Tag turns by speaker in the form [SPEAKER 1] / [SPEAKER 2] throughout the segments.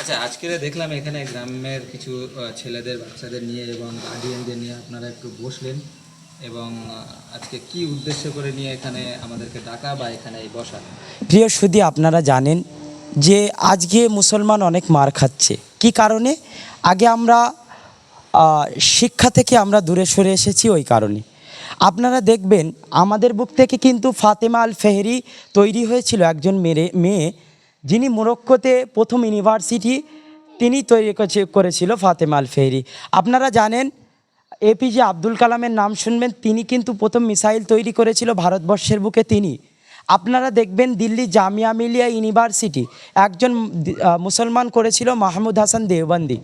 [SPEAKER 1] আচ্ছা আজকে দেখলাম এখানে গ্রামের কিছু ছেলেদের, বাচ্চাদের নিয়ে এবং গার্ডিয়ানদের নিয়ে আপনারা একটু বসলেন এবং আজকে কি উদ্দেশ্য করে নিয়ে এখানে আমাদেরকে ডাকা বা এখানে বসা
[SPEAKER 2] প্রিয় সুদী আপনারা জানেন যে আজকে মুসলমান অনেক মার খাচ্ছে। কি কারণে? আগে আমরা শিক্ষা থেকে আমরা দূরে সরে এসেছি ওই কারণে। আপনারা দেখবেন, আমাদের বুক থেকে কিন্তু ফাতেমা আল ফেহরি তৈরি হয়েছিল একজন মেরে, মেয়ে যিনি মোরক্কোতে প্রথম ইউনিভার্সিটি তিনি তৈরি করেছিল ফাতেমা আল ফেহরি আপনারা জানেন এপিজে আব্দুল কালামের নাম শুনবেন, তিনি কিন্তু প্রথম মিসাইল তৈরি করেছিল ভারতবর্ষের বুকে তিনি। আপনারা দেখবেন দিল্লি জামিয়া মিলিয়া ইউনিভার্সিটি একজন মুসলমান করেছিল মাহমুদ হাসান দেওবন্দি।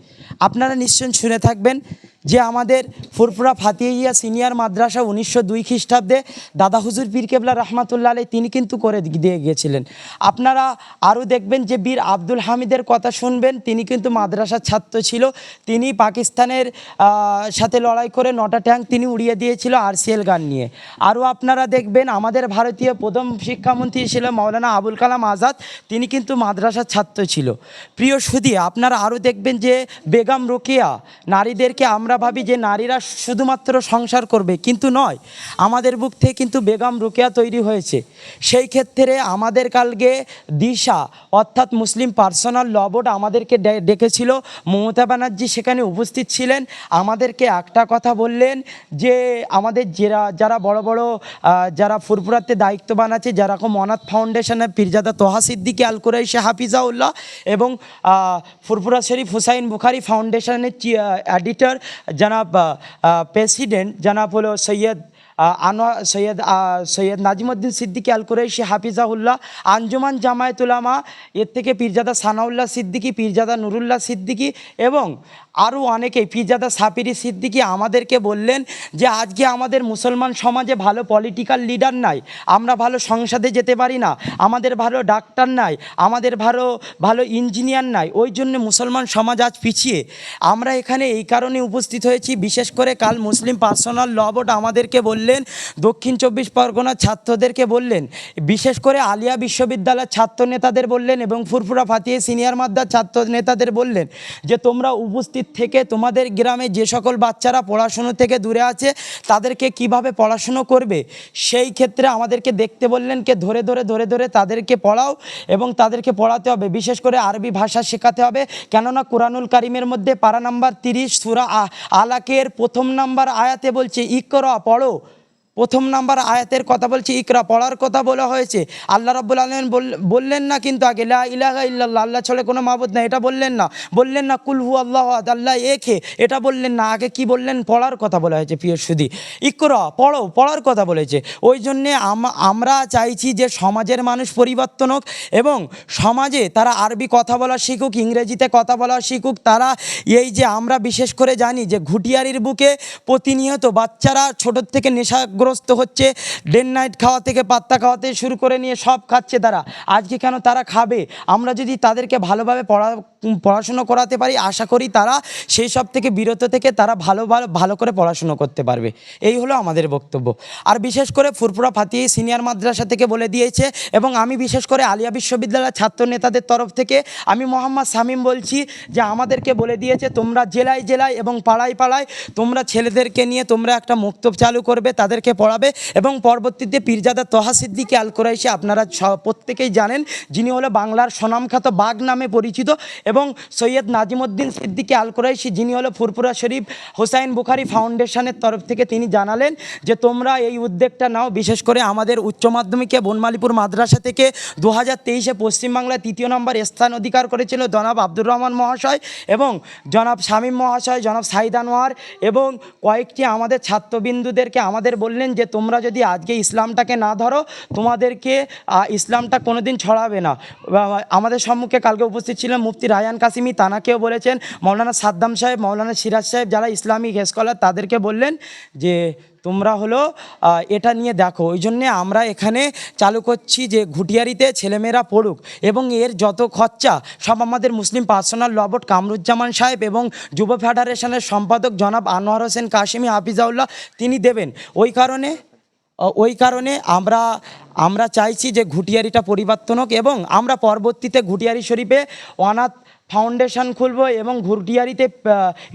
[SPEAKER 2] আপনারা নিশ্চয় শুনে থাকবেন যে আমাদের ফুরফুরা ফাতিহিয়া সিনিয়র মাদ্রাসা উনিশশো দুই খ্রিস্টাব্দে দাদা হুজুর পীর কেবলা রহমাতুল্লাহ আলাই তিনি কিন্তু করে দিয়ে গিয়েছিলেন আপনারা আরও দেখবেন যে বীর আব্দুল হামিদের কথা শুনবেন, তিনি কিন্তু মাদ্রাসার ছাত্র ছিল। তিনি পাকিস্তানের সাথে লড়াই করে নটা ট্যাঙ্ক তিনি উড়িয়ে দিয়েছিল আরসিএল গান নিয়ে। আরও আপনারা দেখবেন আমাদের ভারতীয় প্রথম শিক্ষামন্ত্রী ছিল মৌলানা আবুল কালাম আজাদ, তিনি কিন্তু মাদ্রাসার ছাত্র ছিল। প্রিয় সুদী আপনারা আরও দেখবেন যে বেগম রোকেয়া নারীদেরকে আমরা ভাবি যে নারীরা শুধুমাত্র সংসার করবে, কিন্তু নয়, আমাদের বুক থেকে কিন্তু বেগম রোকেয়া তৈরি হয়েছে। সেই ক্ষেত্রে আমাদের কালকে দিশা, অর্থাৎ মুসলিম পার্সোনাল ল বোর্ড আমাদেরকে ডেকেছিল। মমতা ব্যানার্জি সেখানে উপস্থিত ছিলেন। আমাদেরকে একটা কথা বললেন যে, আমাদের যারা যারা বড় বড় যারা ফুরফুরাতে দায়িত্ববান আছে যেরকম অনাথ ফাউন্ডেশনের পীরজাদা তোহা সিদ্দিকি, আল কুরাইশে, হাফিজাউল্লাহ এবং ফুরফুরা শরীফ হুসাইন বুখারি ফাউন্ডেশনের এডিটর জনাব প্রেসিডেন্ট জনাব হলো সৈয়দ আনোয়ার সৈয়দ সৈয়দ নাজিমুদ্দিন সিদ্দিকী আল কুরাইশি হাফিজাহুল্লাহ, আঞ্জুমান জামায়াতুলামা এর থেকে পীরজাদা সানাউল্লাহ সিদ্দিকী, পীরজাদা নুরুল্লাহ সিদ্দিকী এবং আরও অনেকেই, পীরজাদা সাপিরি সিদ্দিকী আমাদেরকে বললেন যে আজকে আমাদের মুসলমান সমাজে ভালো পলিটিক্যাল লিডার নাই, আমরা ভালো সংসদে যেতে পারি না, আমাদের ভালো ডাক্তার নাই, আমাদের ভালো ভালো ইঞ্জিনিয়ার নাই, ওই জন্য মুসলমান সমাজ আজ পিছিয়ে। আমরা এখানে এই কারণে উপস্থিত হয়েছি, বিশেষ করে কাল মুসলিম পার্সোনাল ল বোর্ড আমাদেরকে বললেন দক্ষিণ চব্বিশ পরগনার ছাত্রদেরকে বললেন, বিশেষ করে আলিয়া বিশ্ববিদ্যালয়ের ছাত্র নেতাদের বললেন এবং ফুরফুরা ফাতিয়ে সিনিয়র মাদ্রার ছাত্র নেতাদের বললেন যে, তোমরা উপস্থিত থেকে তোমাদের গ্রামে যে সকল বাচ্চারা পড়াশুনো থেকে দূরে আছে, তাদেরকে কীভাবে পড়াশুনো করবে? সেই ক্ষেত্রে আমাদেরকে দেখতে বললেন কে ধরে ধরে ধরে ধরে তাদেরকে পড়াও এবং তাদেরকে পড়াতে হবে। বিশেষ করে আরবি ভাষা শেখাতে হবে। কেননা কোরআনুল কারিমের মধ্যে পারা নাম্বার তিরিশ, সুরা আলাকের প্রথম নাম্বার আয়াতে বলছে, ইকরা, পড়ো। প্রথম নাম্বার আয়াতের কথা বলছে, ইকরা পড়ার কথা বলা হয়েছে। আল্লাহ রাব্বুল আলমিন বললেন না কিন্তু আগে, লা ইলাহা ইল্লাল্লাহ, আল্লাহ ছলে কোনো মাবুদ না এটা বললেন না। বললেন না কুলহু আল্লাহ আল্লাহ একে, এটা বললেন না। আগে কি বললেন? পড়ার কথা বলা হয়েছে, প্রিয় সুদি ইকরা, পড়ো, পড়ার কথা বলেছে ওই জন্যে আম- আমরা চাইছি যে সমাজের মানুষ পরিবর্তন হোক এবং সমাজে তারা আরবি কথা বলা শিখুক, ইংরেজিতে কথা বলা শিখুক, তারা এই যে আমরা বিশেষ করে জানি যে ঘুটিয়ারির বুকে প্রতিনিয়ত বাচ্চারা ছোটোর থেকে নেশাগ্রস্ত হচ্ছে ডেন নাইট খাওয়া থেকে পাত্তা খাওয়াতে শুরু করে নিয়ে সব খাচ্ছে তারা। আজকে কেন তারা খাবে? আমরা যদি তাদেরকে ভালোভাবে পড়া পড়াশুনো করাতে পারি, আশা করি তারা সেই সব থেকে বিরত থেকে তারা ভালো ভালো ভালো করে পড়াশুনো করতে পারবে। এই হলো আমাদের বক্তব্য। আর বিশেষ করে ফুরফুরা ফাতিয়ে সিনিয়র মাদ্রাসা থেকে বলে দিয়েছে এবং আমি বিশেষ করে আলিয়া বিশ্ববিদ্যালয়ের ছাত্র নেতাদের তরফ থেকে আমি মোহাম্মদ শামিম বলছি যে আমাদেরকে বলে দিয়েছে, তোমরা জেলায় জেলায় এবং পাড়ায় পাড়ায় তোমরা ছেলেদেরকে নিয়ে তোমরা একটা মুক্তব চালু করবে, তাদেরকে পড়াবে এবং পরবর্তীতে পীরজাদা তহা সিদ্দিকি আল কোরাইশি আপনারা প্রত্যেকেই জানেন, যিনি হলো বাংলার স্বনামখ্যাত বাঘ নামে পরিচিত এবং সৈয়দ নাজিমুদ্দিন সিদ্দিকি আল কোরাইশি, যিনি হলো ফুরফুরা শরীফ হোসাইন বুখারি ফাউন্ডেশনের তরফ থেকে তিনি জানালেন যে তোমরা এই উদ্যোগটা নাও, বিশেষ করে আমাদের উচ্চ মাধ্যমিকে বনমালীপুর মাদ্রাসা থেকে দু হাজার তেইশে পশ্চিমবাংলায় তৃতীয় নম্বর স্থান অধিকার করেছিল জনাব আব্দুর রহমান মহাশয় এবং জনাব শামীম মহাশয়, জনাব সাইদ আনোয়ার এবং কয়েকটি আমাদের ছাত্রবিন্দুদেরকে আমাদের বললেন যে তোমরা যদি আজকে ইসলামটাকে না ধরো, তোমাদেরকে ইসলামটা কোনোদিন ছড়াবে না। আমাদের সম্মুখে কালকে উপস্থিত ছিলেন মুফতি রায়ান কাসিমি তানাকেও বলেছেন, মৌলানা সাদ্দাম সাহেব, মৌলানা সিরাজ সাহেব যারা ইসলামিক স্কলার তাদেরকে বললেন যে, তোমরা হলো এটা নিয়ে দেখো। ওই জন্যে আমরা এখানে চালু করছি যে ঘুটিয়ারিতে ছেলেমেয়েরা পড়ুক এবং এর যত খরচা, সব আমাদের মুসলিম পার্সোনাল লবট কামরুজ্জামান সাহেব এবং যুব ফেডারেশনের সম্পাদক জনাব আনোয়ার হোসেন কাশিমি হাফিজাউল্লাহ তিনি দেবেন। ওই কারণে ওই কারণে আমরা আমরা চাইছি যে ঘুটিয়ারিটা পরিবর্তন হোক এবং আমরা পরবর্তীতে ঘুটিয়ারি শরীফে অনাথ ফাউন্ডেশন খুলবো এবং ঘুরটিয়ারিতে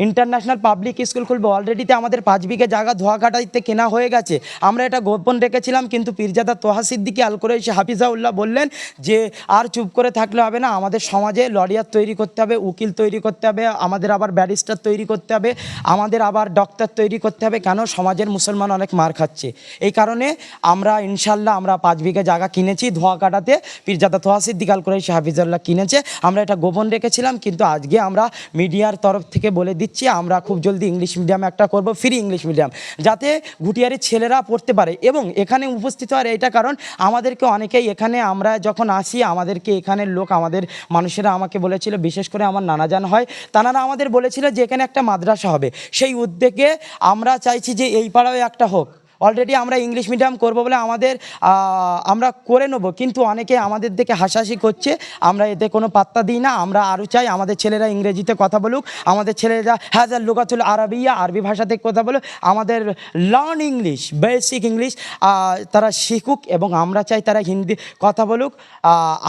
[SPEAKER 2] ইন্টারন্যাশনাল পাবলিক স্কুল খুলবো। অলরেডিতে আমাদের পাঁচ বিঘে জায়গা ধোয়াঘাটাইতে কেনা হয়ে গেছে। আমরা এটা গোপন রেখেছিলাম, কিন্তু পীরজাদা তোহা সিদ্দিকি আল করে এসে হাফিজাউল্লাহ বললেন যে, আর চুপ করে থাকলে হবে না, আমাদের সমাজে লরিয়ার তৈরি করতে হবে, উকিল তৈরি করতে হবে, আমাদের আবার ব্যারিস্টার তৈরি করতে হবে, আমাদের আবার ডক্টর তৈরি করতে হবে, কেন সমাজের মুসলমান অনেক মার খাচ্ছে? এই কারণে আমরা ইনশাল্লাহ আমরা পাঁচ বিঘে জায়গা কিনেছি ধোয়া কাটাতে পীরজাদা তোহা সিদ্দিক হাফিজাল্লাহ কিনেছে। আমরা এটা গোপন রেখেছিলাম কিন্তু আজকে আমরা মিডিয়ার তরফ থেকে বলে দিচ্ছি, আমরা খুব জলদি ইংলিশ মিডিয়াম একটা করব ফ্রি ইংলিশ মিডিয়াম যাতে ঘুটিয়ারির ছেলেরা পড়তে পারে। এবং এখানে উপস্থিত হওয়ার এটা কারণ, আমাদেরকে অনেকেই এখানে আমরা যখন আসি, আমাদেরকে এখানের লোক, আমাদের মানুষেরা আমাকে বলেছিল, বিশেষ করে আমার নানাজান হয় তানারা আমাদের বলেছিল যে এখানে একটা মাদ্রাসা হবে। সেই উদ্যোগে আমরা চাইছি যে এই পাড়াও একটা হোক। অলরেডি আমরা ইংলিশ মিডিয়াম করব বলে আমাদের আমরা করে নেব। কিন্তু অনেকে আমাদের দিকে হাসাহাসি করছে। আমরা এতে কোনো পাত্তা দিই না। আমরা আরও চাই আমাদের ছেলেরা ইংরেজিতে কথা বলুক। আমাদের ছেলেরা হ্যাজ আর লুকাতুল আরবিয়া আরবি ভাষাতে কথা বলুক। আমাদের লার্ন ইংলিশ বেসিক ইংলিশ তারা শিখুক এবং আমরা চাই তারা হিন্দি কথা বলুক।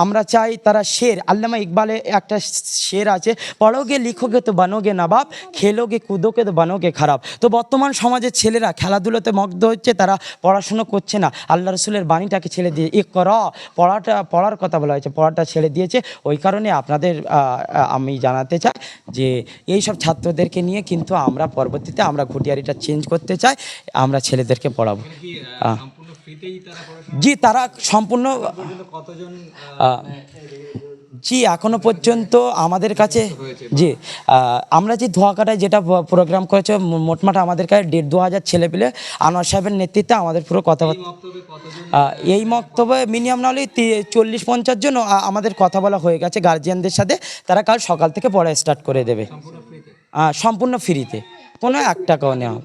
[SPEAKER 2] আমরা চাই তারা শের। আল্লামা ইকবালে একটা শের আছে, পড়োগে লিখোগে তো বানোগে নবাব, খেলোগে কুদোগে তো বানোগে খারাপ। তো বর্তমান সমাজের ছেলেরা খেলাধুলোতে মগ্ধ হচ্ছে তারা পড়াশুনো করছে না। আল্লাহ রসুলের বাণীটাকে ছেড়ে দিয়ে এ কর। পড়াটা পড়ার কথা বলা হয়েছে পড়াটা ছেড়ে দিয়েছে। ওই কারণে আপনাদের আমি জানাতে চাই যে এই সব ছাত্রদেরকে নিয়ে কিন্তু আমরা পরবর্তীতে আমরা ঘটিয়ারিটা চেঞ্জ করতে চাই আমরা ছেলেদেরকে পড়াবো। জি তারা সম্পূর্ণ
[SPEAKER 1] কতজন
[SPEAKER 2] জি এখনও পর্যন্ত আমাদের কাছে জি আমরা যে ধোয়াকাটায় যেটা প্রোগ্রাম করেছে মোটমাট আমাদের কাছে দেড় দু হাজার ছেলে পেলে আনোয়ার সাহেবের নেতৃত্বে আমাদের পুরো কথাবার্তা
[SPEAKER 1] বক্তব্যে
[SPEAKER 2] এই মক্তব্যে মিনিমাম না হলে চল্লিশ পঞ্চাশ জন আমাদের কথা বলা হয়ে গেছে গার্জিয়ানদের সাথে। তারা কাল সকাল থেকে পড়া স্টার্ট করে দেবে।
[SPEAKER 1] সম্পূর্ণ ফ্রিতে
[SPEAKER 2] কোনো এক টাকাও নেওয়া।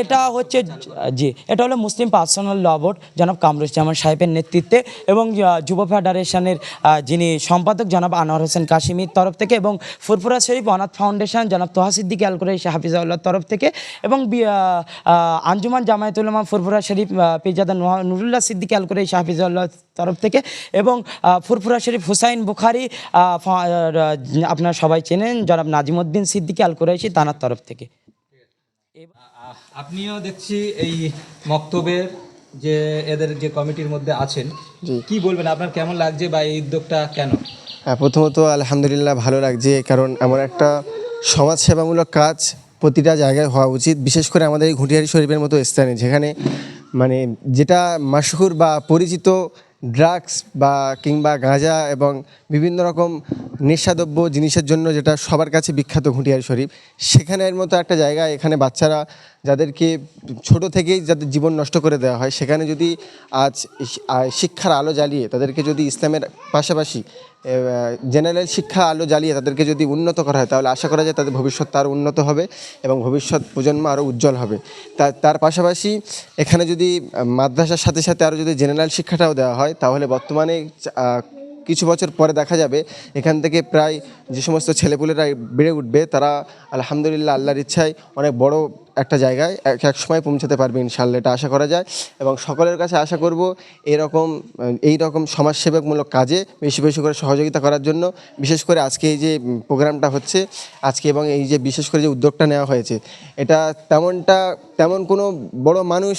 [SPEAKER 2] এটা হচ্ছে জি এটা হলো মুসলিম পার্সোনাল ল বোর্ড জনাব কামরুজ্জামান সাহেবের নেতৃত্বে এবং যুব ফেডারেশনের যিনি সম্পাদক জনাব আনোয়ার হোসেন কাশিমির তরফ থেকে এবং ফুরফুরা শরীফ অনাথ ফাউন্ডেশন জনাব তোহাসিদ্দিক আল কুরাইশি হাফিজাউল্লাহর তরফ থেকে এবং আঞ্জুমান জামায়াতুল্লামা ফুরফুরা শরীফ নুহা- নুরুল্লাহ সিদ্দিক আল কুরাইশি হাফিজাউল্লাহর তরফ থেকে এবং ফুরফুরা শরীফ হুসাইন বুখারি আপনারা সবাই চেনেন জনাব নাজিমুদ্দিন সিদ্দিক আল কুরাইশি তানার তরফ থেকে।
[SPEAKER 1] আপনিও দেখছি এই মক্তবের যে এদের যে কমিটির মধ্যে আছেন। কি বলবেন? আপনার কেমন লাগছে বা এই উদ্যোগটা কেন?
[SPEAKER 3] হ্যাঁ প্রথমত আলহামদুলিল্লাহ ভালো লাগছে কারণ এমন একটা সমাজসেবামূলক কাজ প্রতিটা জায়গায় হওয়া উচিত বিশেষ করে আমাদের এই ঘুটিয়ারি শরীফের মতো স্থানে যেখানে মানে যেটা মাসহুর বা পরিচিত ড্রাগস বা কিংবা গাঁজা এবং বিভিন্ন রকম নেশাদ্রব্য জিনিসের জন্য যেটা সবার কাছে বিখ্যাত ঘুটিয়ারি শরীফ সেখানের মতো একটা জায়গা, এখানে বাচ্চারা যাদেরকে ছোট থেকেই যাদের জীবন নষ্ট করে দেওয়া হয়, সেখানে যদি আজ শিক্ষার আলো জ্বালিয়ে তাদেরকে যদি ইসলামের পাশাপাশি জেনারেল শিক্ষা আলো জ্বালিয়ে তাদেরকে যদি উন্নত করা হয়, তাহলে আশা করা যায় তাদের ভবিষ্যৎ আরও উন্নত হবে এবং ভবিষ্যৎ প্রজন্ম আরও উজ্জ্বল হবে। তার তার পাশাপাশি এখানে যদি মাদ্রাসার সাথে সাথে আরও যদি জেনারেল শিক্ষাটাও দেওয়া হয়, তাহলে বর্তমানে কিছু বছর পরে দেখা যাবে, এখান থেকে প্রায় যে সমস্ত ছেলেপুলেরা বেড়ে উঠবে, তারা আলহামদুলিল্লাহ আল্লাহর ইচ্ছায় অনেক বড় একটা জায়গায় এক এক সময় পৌঁছাতে পারবে ইনশাল্লাহ এটা আশা করা যায়। এবং সকলের কাছে আশা করব এরকম, এই রকম সমাজসেবকমূলক কাজে বেশি বেশি করে সহযোগিতা করার জন্য, বিশেষ করে আজকে এই যে প্রোগ্রামটা হচ্ছে, আজকে এবং এই যে বিশেষ করে যে উদ্যোগটা নেওয়া হয়েছে, এটা তেমনটা, তেমন কোনো বড় মানুষ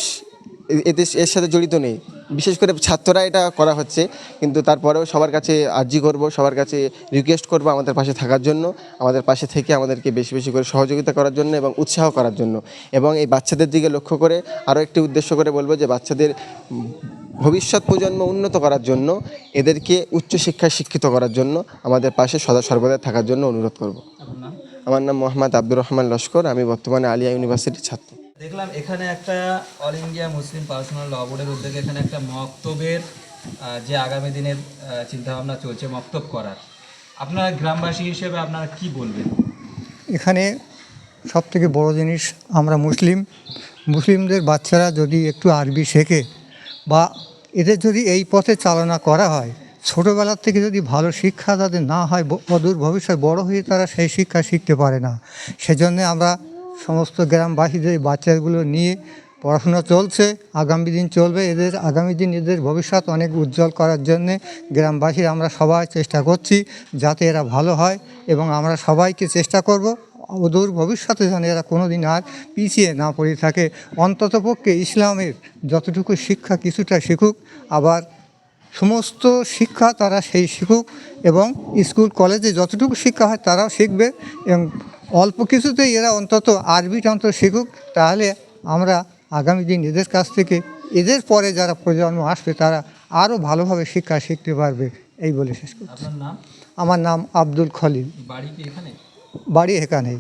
[SPEAKER 3] এতে এর সাথে জড়িত নেই। বিশেষ করে ছাত্ররা এটা করা হচ্ছে কিন্তু তারপরেও সবার কাছে আর্জি করব সবার কাছে রিকোয়েস্ট করব আমাদের পাশে থাকার জন্য আমাদের পাশে থেকে আমাদেরকে বেশি বেশি করে সহযোগিতা করার জন্য এবং উৎসাহ করার জন্য। এবং এই বাচ্চাদের দিকে লক্ষ্য করে আরও একটি উদ্দেশ্য করে বলব যে বাচ্চাদের ভবিষ্যৎ প্রজন্ম উন্নত করার জন্য এদেরকে উচ্চশিক্ষায় শিক্ষিত করার জন্য আমাদের পাশে সদা সর্বদা থাকার জন্য অনুরোধ করব। আমার নাম মোহাম্মদ আব্দুর রহমান লস্কর আমি বর্তমানে আলিয়া ইউনিভার্সিটির ছাত্র।
[SPEAKER 1] দেখলাম এখানে একটা All India Muslim personal law বোর্ডের উদ্যোগে এখানে একটা মক্তবের যে আগামী দিনের চিন্তাভাবনা চলছে মক্তব করার। আপনারা গ্রামবাসী হিসেবে আপনারা কি বলবেন?
[SPEAKER 4] এখানে সবথেকে বড় জিনিস, আমরা মুসলিম। মুসলিমদের বাচ্চারা যদি একটু আরবি শেখে বা এদের যদি এই পথে চালনা করা হয়, ছোটোবেলার থেকে যদি ভালো শিক্ষা তাদের না হয় অদূর ভবিষ্যৎ বড় হয়ে তারা সেই শিক্ষা শিখতে পারে না। সেজন্য আমরা সমস্ত গ্রামবাসীদের বাচ্চাগুলো নিয়ে পড়াশোনা চলছে, আগামী দিন চলবে, এদের, আগামী দিন এদের ভবিষ্যৎ অনেক উজ্জ্বল করার জন্যে গ্রামবাসীর আমরা সবাই চেষ্টা করছি যাতে এরা ভালো হয় এবং আমরা সবাইকে চেষ্টা করব অদূর ভবিষ্যতে যেন এরা কোনো দিন আর পিছিয়ে না পড়ে থাকে। অন্ততপক্ষে ইসলামের যতটুকু শিক্ষা কিছুটা শিখুক, আবার সমস্ত শিক্ষা তারা সেই শিখুক এবং স্কুল, কলেজে যতটুকু শিক্ষা হয় তারাও শিখবে এবং অল্প কিছুতেই এরা অন্তত আরবিটা অন্তত শিখুক তাহলে আমরা আগামী দিন এদের কাছ থেকে এদের পরে যারা প্রজন্ম আসবে তারা আরও ভালোভাবে শিক্ষা শিখতে পারবে এই বলে শেষ করছি। আমার নাম আব্দুল খলিল।
[SPEAKER 1] বাড়ি এখানে?
[SPEAKER 4] বাড়ি এখানেই।